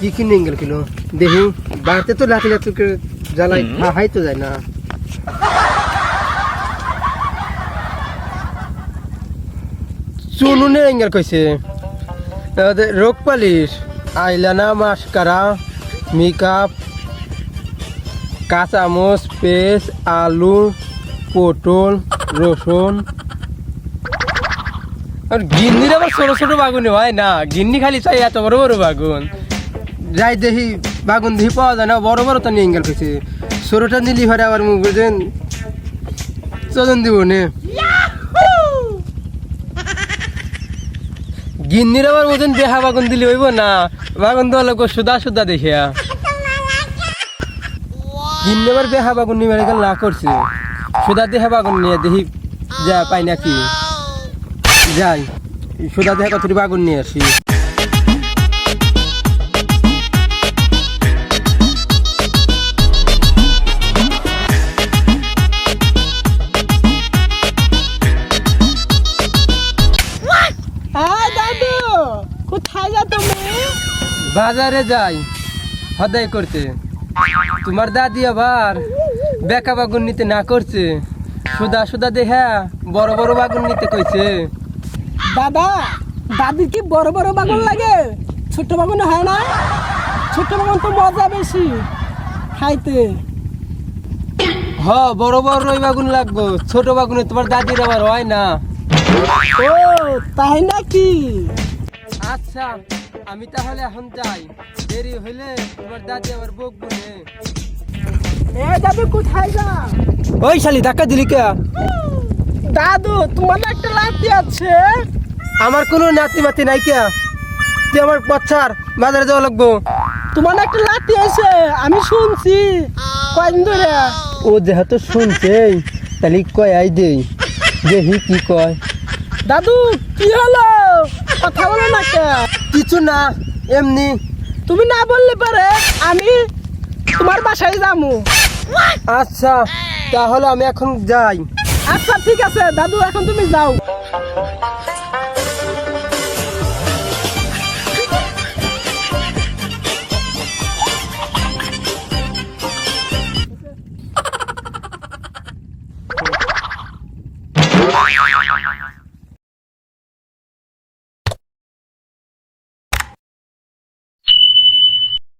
কি কি নিয়ে গেল কিলো? দেখি বাড়িতে তো লাঠি লাঠি জ্বালাই হাই তো যায় না। চুনু নিয়ে গেল কইছে রোগ পালিশ আইলানা মাস্কারা মেকআপ কাঁচামচ পেস্ট আলু পটল রসুন আর গিন্নির আবার ছোট ছোট বাগুনে হয় না, গিন্নি খালি চাই এত বড় বড় বাগুন। যাই দেখি, বাগুন দেখি পাওয়া যায় না, বড় বড় তো নিয়ে গেল কিছু। ছোটটা নিলি ঘরে আবার মুখ বুঝেন চলন দিব নে। গিন্নির আবার বুঝেন দেহা বাগুন দিলি হইব না। বাগুন তো লোক সুদা সুদা দেখিয়া। গিন্নি আবার বেহা বাগুন নিয়ে গেল, না করছে। সুদা দেহা বাগুন নিয়ে দেখি, যা পাই নাকি। যাই। সুদা দেখা কত বাগুন নিয়ে আসি। কোথায় যা তুমি? বাজারে যাই হদাই করতে। তোমার দাদি আবার বেকা বাগুন নিতে না করছে। সুদা সুদা দেখা বড় বড় বাগুন নিতে কইছে। দাদা দাদির কি বড় বড় বাগান লাগে? ছোট বাগান হয় না? ছোট বাগান তো মজা বেশি। খাইতে। হ বড় বড় ওই বাগুন লাগবো। ছোট বাগুনে তোমার দাদির আবার হয় না। ও তাই নাকি? আচ্ছা আমি তাহলে এখন যাই। দেরি হইলে তোমার দাদি আবার বকবো এ দাদু কোথায় যা? ওই শালি ধাক্কা দিলি কে? দাদু তোমার একটা লাঠি আছে। আমার কোনো নাতি মাতি নাই কে তুই আমার পচ্ছার বাজারে যাওয়া লাগবো। তোমার একটা লাঠি আছে আমি শুনছি। কয়দিন ধরে? ও যেহেতু শুনছে তাহলে কয় আই দেই। দেখি কি কয়। দাদু কি হলো? কথা বলো না কে? কিছু না এমনি। তুমি না বললে পারে আমি তোমার বাসায় যাব আচ্ছা তাহলে আমি এখন যাই। আচ্ছা ঠিক আছে। দাদু এখন তুমি যাও। Oye, oye, oye, oye, oye.